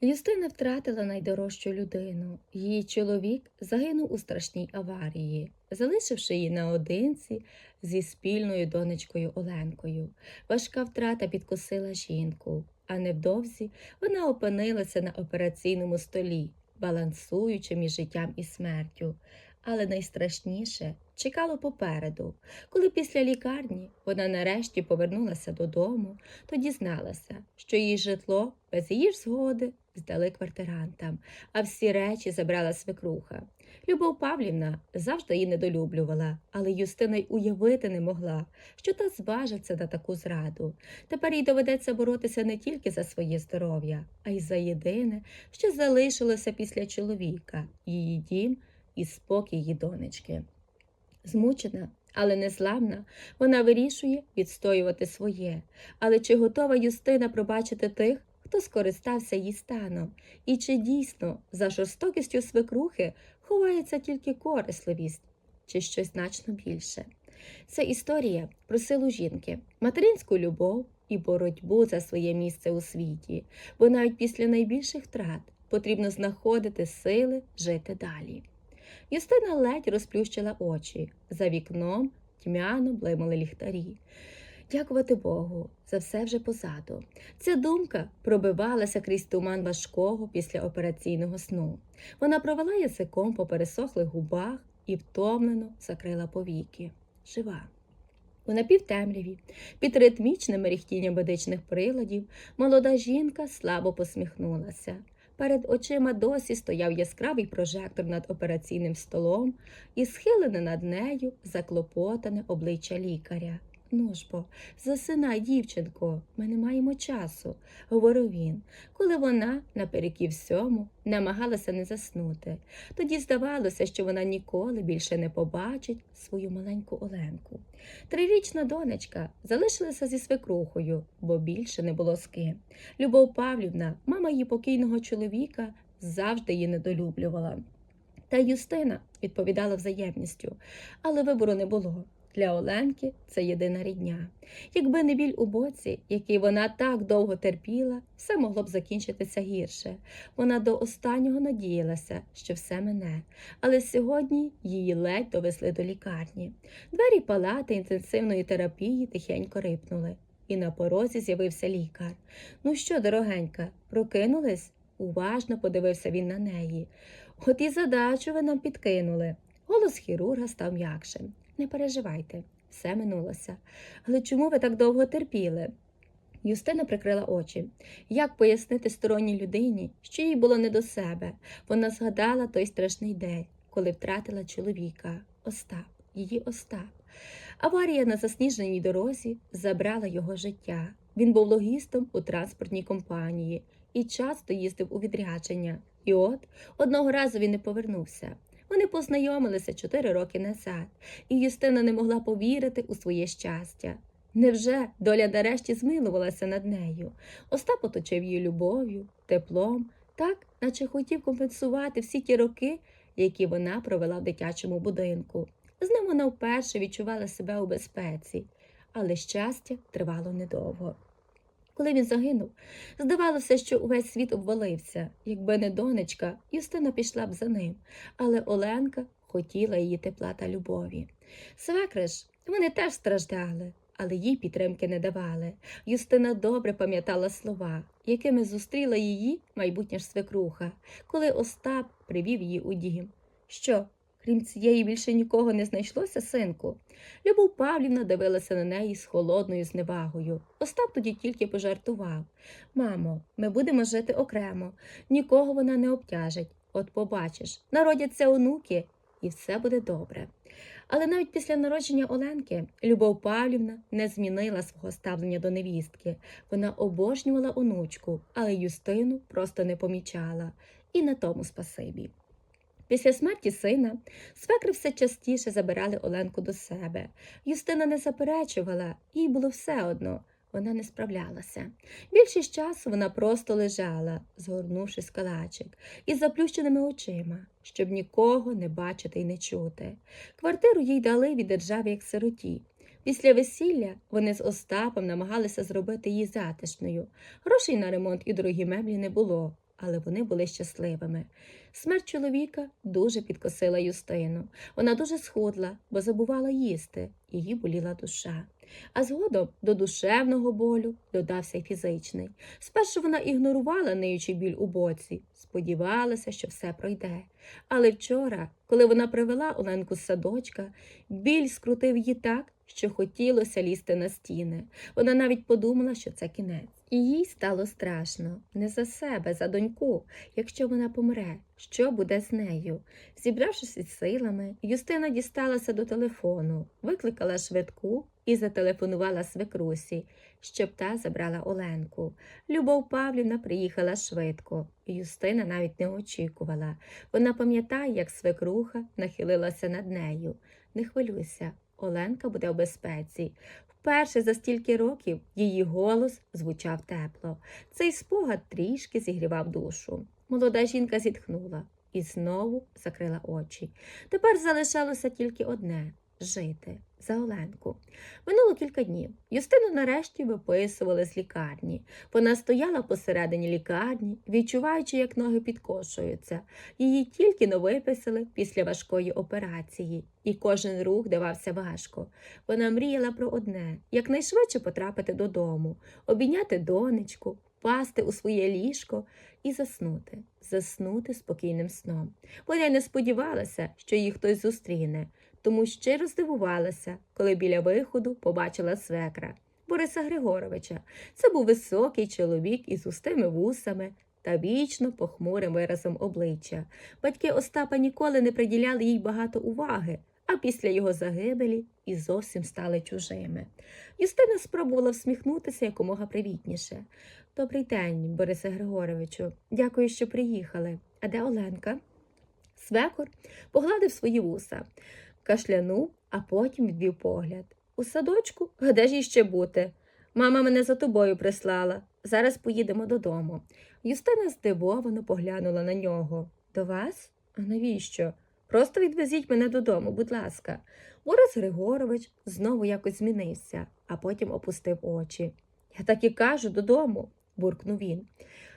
Юстина втратила найдорожчу людину. Її чоловік загинув у страшній аварії, залишивши її наодинці зі спільною донечкою Оленкою. Важка втрата підкосила жінку, а невдовзі вона опинилася на операційному столі, балансуючи між життям і смертю. Але найстрашніше чекало попереду. Коли після лікарні вона нарешті повернулася додому, то дізналася, що її житло без її ж згоди здали квартирантам, а всі речі забрала свекруха. Любов Павлівна завжди її недолюблювала, але Юстина й уявити не могла, що та зважиться на таку зраду. Тепер їй доведеться боротися не тільки за своє здоров'я, а й за єдине, що залишилося після чоловіка, її дім і спокій її донечки. Змучена, але незламна, вона вирішує відстоювати своє. Але чи готова Юстина пробачити тих, хто скористався її станом? І чи дійсно за жорстокістю свекрухи ховається тільки корисливість, чи щось значно більше? Це історія про силу жінки, материнську любов і боротьбу за своє місце у світі, бо навіть після найбільших втрат потрібно знаходити сили жити далі. Юстина ледь розплющила очі. За вікном тьмяно блимали ліхтарі. Дякувати Богу, за все вже позаду. Ця думка пробивалася крізь туман важкого післяопераційного сну. Вона провела язиком по пересохлих губах і втомлено закрила повіки. Жива. У напівтемряві, під ритмічним мерехтінням медичних приладів, молода жінка слабо посміхнулася. Перед очима досі стояв яскравий прожектор над операційним столом і схилене над нею заклопотане обличчя лікаря. Ну ж бо, засинай, дівчинко, ми не маємо часу, говорив він, коли вона, напереків всьому, намагалася не заснути. Тоді здавалося, що вона ніколи більше не побачить свою маленьку Оленку. Трирічна донечка залишилася зі свекрухою, бо більше не було з ким. Любов Павлівна, мама її покійного чоловіка, завжди її недолюблювала. Та Юстина відповідала взаємністю, але вибору не було. Для Оленки це єдина рідня. Якби не біль у боці, який вона так довго терпіла, все могло б закінчитися гірше. Вона до останнього надіялася, що все мене, але сьогодні її ледь довезли до лікарні. Двері палати інтенсивної терапії тихенько рипнули, і на порозі з'явився лікар. Ну що, дорогенька, прокинулись? Уважно подивився він на неї. От і задачу ви нам підкинули. Голос хірурга став м'якшим. Не переживайте, все минулося. Але чому ви так довго терпіли? Юстина прикрила очі. Як пояснити сторонній людині, що їй було не до себе? Вона згадала той страшний день, коли втратила чоловіка, Остап, її Остап. Аварія на засніженій дорозі забрала його життя. Він був логістом у транспортній компанії і часто їздив у відрядження. І от одного разу він не повернувся. Вони познайомилися чотири роки назад, і Юстина не могла повірити у своє щастя. Невже доля нарешті змилувалася над нею? Остап оточив її любов'ю, теплом, так, наче хотів компенсувати всі ті роки, які вона провела в дитячому будинку. З ним вона вперше відчувала себе у безпеці, але щастя тривало недовго. Коли він загинув, здавалося, що увесь світ обвалився. Якби не донечка, Юстина пішла б за ним, але Оленка хотіла її тепла та любові. Свекри ж, вони теж страждали, але їй підтримки не давали. Юстина добре пам'ятала слова, якими зустріла її майбутня ж свекруха, коли Остап привів її у дім. Що, крім цієї більше нікого не знайшлося, синку? Любов Павлівна дивилася на неї з холодною зневагою. Остап тоді тільки пожартував. Мамо, ми будемо жити окремо, нікого вона не обтяжить. От побачиш, народяться онуки, і все буде добре. Але навіть після народження Оленки Любов Павлівна не змінила свого ставлення до невістки. Вона обожнювала онучку, але Юстину просто не помічала. І на тому спасибі. Після смерті сина свекри все частіше забирали Оленку до себе. Юстина не заперечувала, їй було все одно. Вона не справлялася. Більшість часу вона просто лежала, згорнувшись калачик, із заплющеними очима, щоб нікого не бачити й не чути. Квартиру їй дали від держави як сироті. Після весілля вони з Остапом намагалися зробити її затишною. Грошей на ремонт і дорогі меблі не було. Але вони були щасливими. Смерть чоловіка дуже підкосила Юстину. Вона дуже схудла, бо забувала їсти, її боліла душа. А згодом до душевного болю додався й фізичний. Спершу вона ігнорувала ниючий біль у боці, сподівалася, що все пройде. Але вчора, коли вона привела Оленку з садочка, біль скрутив її так, що хотілося лізти на стіни. Вона навіть подумала, що це кінець. І їй стало страшно не за себе, за доньку. Якщо вона помре, що буде з нею? Зібравшись із силами, Юстина дісталася до телефону, викликала швидку і зателефонувала свекрусі, щоб та забрала Оленку. Любов Павлівна приїхала швидко. Юстина навіть не очікувала. Вона пам'ятає, як свекруха нахилилася над нею. Не хвилюйся, Оленка буде в безпеці. Вперше за стільки років її голос звучав тепло. Цей спогад трішки зігрівав душу. Молода жінка зітхнула і знову закрила очі. Тепер залишалося тільки одне жити за Оленку. Минуло кілька днів. Юстину нарешті виписували з лікарні. Вона стояла посередині лікарні, відчуваючи, як ноги підкошуються. Її тільки но виписали після важкої операції, і кожен рух давався важко. Вона мріяла про одне якнайшвидше потрапити додому, обійняти донечку, впасти у своє ліжко і заснути, заснути спокійним сном. Вона й не сподівалася, що її хтось зустріне, тому щиро здивувалася, коли біля виходу побачила свекра Бориса Григоровича. Це був високий чоловік із густими вусами та вічно похмурим виразом обличчя. Батьки Остапа ніколи не приділяли їй багато уваги, а після його загибелі і зовсім стали чужими. Юстина спробувала всміхнутися якомога привітніше. Добрий день, Борисе Григоровичу. Дякую, що приїхали. А де Оленка? Свекор погладив свої вуса, кашлянув, а потім відвів погляд. У садочку? Де ж їй ще бути? Мама мене за тобою прислала. Зараз поїдемо додому. Юстина здивовано поглянула на нього. До вас? А навіщо? Просто відвезіть мене додому, будь ласка. Борис Григорович знову якось змінився, а потім опустив очі. Я так і кажу додому, буркнув він.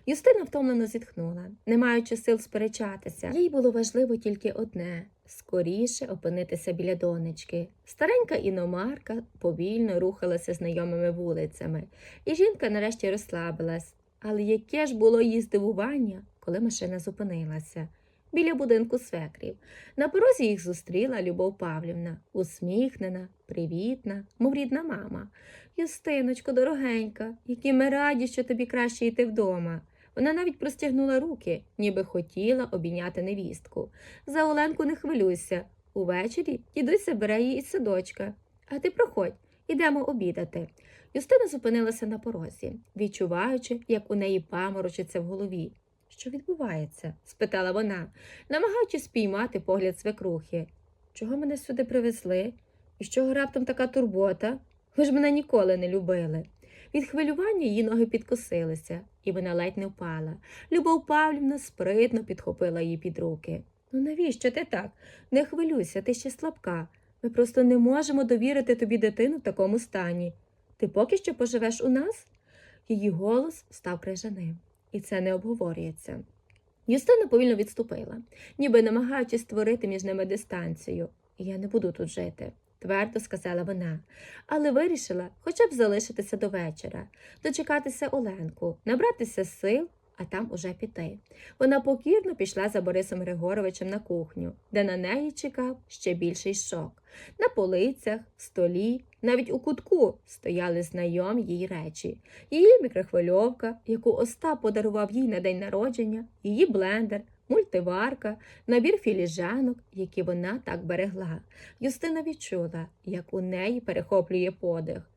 Юстина втомлено зітхнула, не маючи сил сперечатися. Їй було важливо тільки одне скоріше опинитися біля донечки. Старенька іномарка повільно рухалася знайомими вулицями, і жінка нарешті розслабилась. Але яке ж було її здивування, коли машина зупинилася. Біля будинку свекрів. На порозі їх зустріла Любов Павлівна, усміхнена, привітна, мов рідна мама. Юстиночко, дорогенька, які ми раді, що тобі краще йти вдома. Вона навіть простягнула руки, ніби хотіла обійняти невістку. За Оленку не хвилюйся. Увечері дідусь бере її із садочка. А ти проходь, ідемо обідати. Юстина зупинилася на порозі, відчуваючи, як у неї паморочиться в голові. Що відбувається? спитала вона, намагаючись спіймати погляд свекрухи. Чого мене сюди привезли? І з чого раптом така турбота? Ви ж мене ніколи не любили. Від хвилювання її ноги підкосилися, і вона ледь не впала. Любов Павлівна спритно підхопила її під руки. Ну навіщо ти так? Не хвилюйся, ти ще слабка. Ми просто не можемо довірити тобі дитину в такому стані. Ти поки що поживеш у нас? Її голос став крижаним, і це не обговорюється. Юстина повільно відступила, ніби намагаючись створити між ними дистанцію. Я не буду тут жити, твердо сказала вона, але вирішила хоча б залишитися до вечора, дочекатися Оленку, набратися сил, а там уже піти. Вона покірно пішла за Борисом Григоровичем на кухню, де на неї чекав ще більший шок. На полицях, столі, навіть у кутку стояли знайомі їй речі. Її мікрохвильовка, яку Остап подарував їй на день народження, її блендер, мультиварка, набір філіжанок, які вона так берегла. Юстина відчула, як у неї перехоплює подих.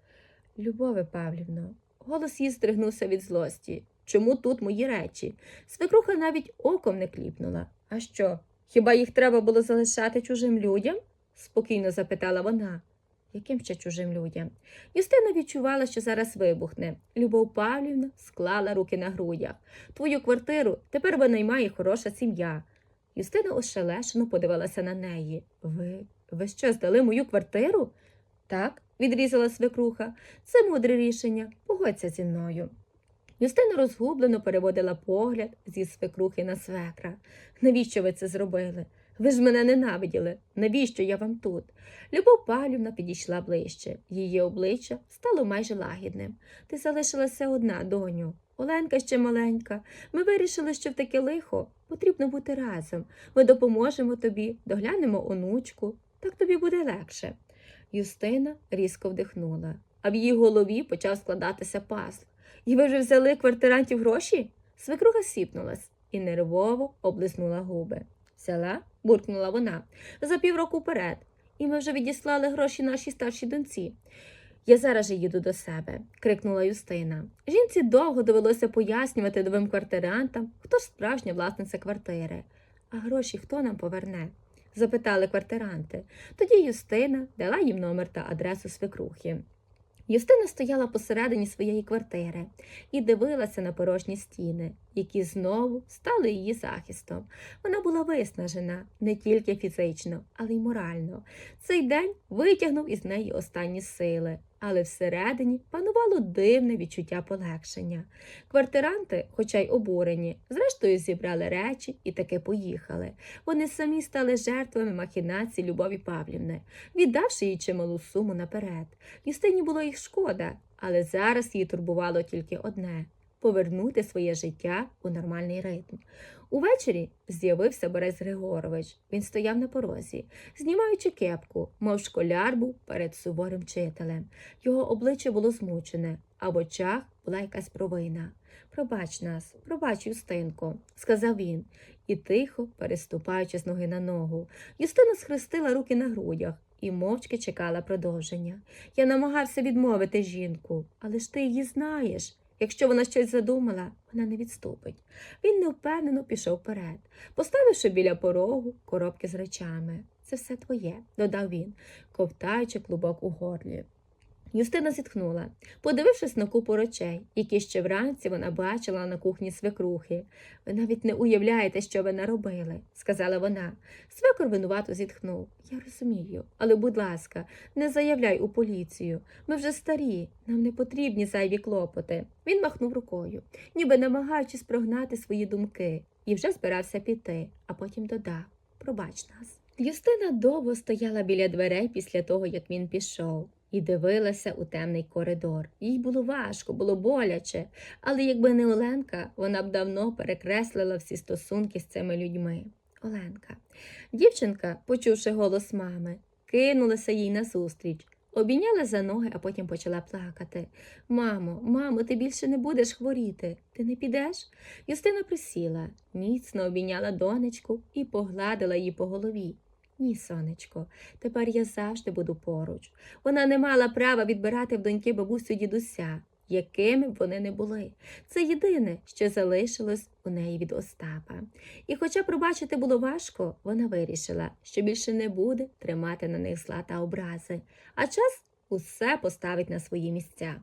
Любове Павлівно, голос її здригнувся від злості. Чому тут мої речі? Свекруха навіть оком не кліпнула. А що? Хіба їх треба було залишати чужим людям? спокійно запитала вона. Яким ще чужим людям? Юстина відчувала, що зараз вибухне. Любов Павлівна склала руки на грудях. Твою квартиру тепер винаймає хороша сім'я. Юстина ошелешено подивилася на неї. Ви, ви що, здали мою квартиру? Так, відрізала свекруха. Це мудре рішення. Погодься зі мною. Юстина розгублено переводила погляд зі свекрухи на свекра. Навіщо ви це зробили? Ви ж мене ненавиділи. Навіщо я вам тут? Любов Павлівна підійшла ближче. Її обличчя стало майже лагідним. Ти залишилася одна, доню. Оленка ще маленька. Ми вирішили, що в таке лихо потрібно бути разом. Ми допоможемо тобі, доглянемо онучку. Так тобі буде легше. Юстина різко вдихнула, а в її голові почав складатися пазл. І ви вже взяли квартирантів гроші? Свекруха сіпнулась і нервово облиснула губи. Взяла? буркнула вона. За півроку вперед. І ми вже відіслали гроші нашій старшій доньці. Я зараз же їду до себе, крикнула Юстина. Жінці довго довелося пояснювати новим квартирантам, хто ж справжня власниця квартири. А гроші хто нам поверне? запитали квартиранти. Тоді Юстина дала їм номер та адресу свекрухи. Юстина стояла посередині своєї квартири і дивилася на порожні стіни, які знову стали її захистом. Вона була виснажена не тільки фізично, але й морально. Цей день витягнув із неї останні сили, але всередині панувало дивне відчуття полегшення. Квартиранти, хоча й обурені, зрештою зібрали речі і таки поїхали. Вони самі стали жертвами махінації Любові Павлівни, віддавши їй чималу суму наперед. Юстині було їх шкода, але зараз її турбувало тільки одне повернути своє життя у нормальний ритм. Увечері з'явився Борис Григорович. Він стояв на порозі, знімаючи кепку, мов школяр був перед суворим вчителем. Його обличчя було змучене, а в очах була якась провина. Пробач нас, пробач, Юстинко, сказав він, і тихо, переступаючи з ноги на ногу. Юстина схрестила руки на грудях і мовчки чекала продовження. Я намагався відмовити жінку, але ж ти її знаєш. Якщо вона щось задумала, вона не відступить. Він невпевнено пішов вперед, поставивши біля порогу коробки з речами. Це все твоє, додав він, ковтаючи клубок у горлі. Юстина зітхнула, подивившись на купу речей, які ще вранці вона бачила на кухні свекрухи. Ви навіть не уявляєте, що ви наробили, сказала вона. Свекор винувато зітхнув. Я розумію, але, будь ласка, не заявляй у поліцію. Ми вже старі, нам не потрібні зайві клопоти. Він махнув рукою, ніби намагаючись прогнати свої думки, і вже збирався піти, а потім додав Пробач нас. Юстина довго стояла біля дверей після того, як він пішов, і дивилася у темний коридор. Їй було важко, було боляче, але якби не Оленка, вона б давно перекреслила всі стосунки з цими людьми. Оленка. Дівчинка, почувши голос мами, кинулася їй назустріч, обійняла за ноги, а потім почала плакати. Мамо, мамо, ти більше не будеш хворіти. Ти не підеш? Юстина присіла, міцно обійняла донечку і погладила її по голові. Ні, сонечко, тепер я завжди буду поруч. Вона не мала права відбирати в доньки бабусю дідуся, якими б вони не були. Це єдине, що залишилось у неї від Остапа. І хоча пробачити було важко, вона вирішила, що більше не буде тримати на них зла та образи, а час усе поставить на свої місця.